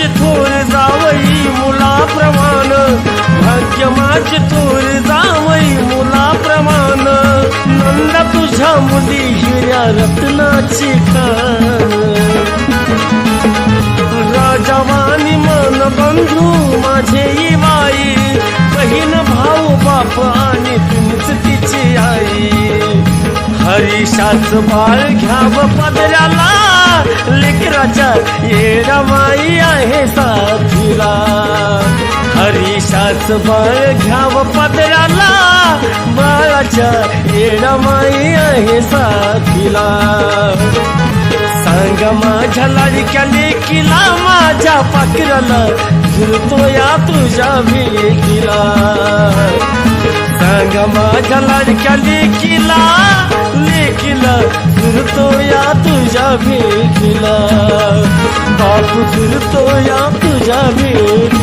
माझे थोर जावई मुलाप्रमाण. भाग्य माझे थोर जावई मुलाप्रमाण. नंदा तुझ्या मुली हिऱ्या रत्नाची खान राजावानी मन बंधू माझे बाई बहीण भाऊ बाप आणि तुमच तिची आई. हरीशाच बाळ घ्याव पद लेकराच्या आहे साथीला. हरीशाच बाळ घ्याव पदराला. बाळाच्या येरामाई आहे साथीला. सांग माझ्या लाडक्या लेकीला माझ्या पाखराला झुलतो या तुझ्या भेटीला. सांग माझ्या लाडक्या लेकीला लेकीला झुलतो या तुझ्या भेटीला. बाप फिरतो या तुझ्या भेटीला